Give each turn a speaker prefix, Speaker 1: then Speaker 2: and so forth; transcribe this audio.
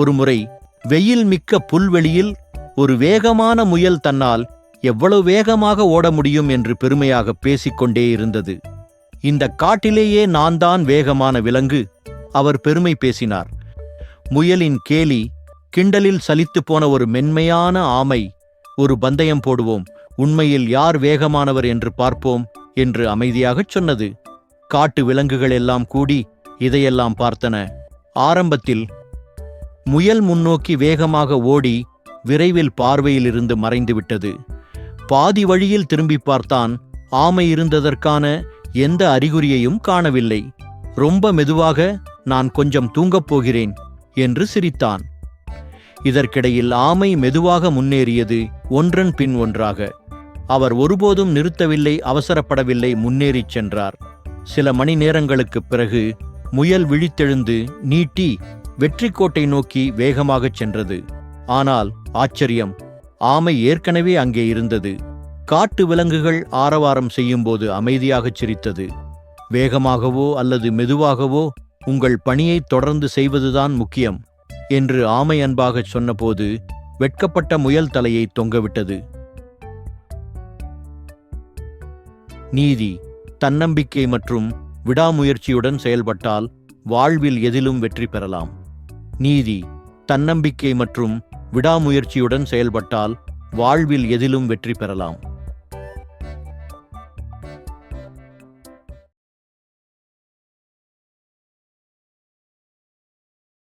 Speaker 1: ஒருமுறை வெயில் மிக்க புல்வெளியில் ஒரு வேகமான முயல் தன்னால் எவ்வளவு வேகமாக ஓட முடியும் என்று பெருமையாக பேசிக்கொண்டே இருந்தது. இந்த காட்டிலேயே நான் தான் வேகமான விலங்கு அவர் பெருமை பேசினார். முயலின் கேலி கிண்டலில் சலித்துப் போன ஒரு மென்மையான ஆமை ஒரு பந்தயம் போடுவோம் உண்மையில் யார் வேகமானவர் என்று பார்ப்போம் என்று அமைதியாகச் சொன்னது. காட்டு விலங்குகள் எல்லாம் கூடி இதையெல்லாம் பார்த்தன. ஆரம்பத்தில் முயல் முன்னோக்கி வேகமாக ஓடி விரைவில் பார்வையிலிருந்து மறைந்துவிட்டது. பாதி வழியில் திரும்பி பார்த்தான். ஆமை இருந்ததற்கான எந்த அறிகுறியையும் காணவில்லை. ரொம்ப மெதுவாக நான் கொஞ்சம் தூங்கப் போகிறேன் என்று சிரித்தான். இதற்கிடையில் ஆமை மெதுவாக முன்னேறியது ஒன்றன் பின் ஒன்றாக. அவர் ஒருபோதும் நிறுத்தவில்லை அவசரப்படவில்லை முன்னேறிச் சென்றார். சில மணி நேரங்களுக்குப் பிறகு முயல் விழித்தெழுந்து நீட்டி வெற்றிக்கோட்டை நோக்கி வேகமாகச் சென்றது. ஆனால் ஆச்சரியம் ஆமை ஏற்கனவே அங்கே இருந்தது. காட்டு விலங்குகள் ஆரவாரம் செய்யும்போது அமைதியாகச் சிரித்தது. வேகமாகவோ அல்லது மெதுவாகவோ உங்கள் பணியை தொடர்ந்து செய்வதுதான் முக்கியம் என்று ஆமை அன்பாகச் சொன்னபோது வெட்கப்பட்ட முயல் தலையை தொங்கவிட்டது. நீதி தன்னம்பிக்கை மற்றும் விடாமுயற்சியுடன் செயல்பட்டால் வாழ்வில் எதிலும் வெற்றி பெறலாம். நீதி தன்னம்பிக்கை மற்றும் விடாமுயற்சியுடன் செயல்பட்டால் வாழ்வில் எதிலும் வெற்றி பெறலாம்.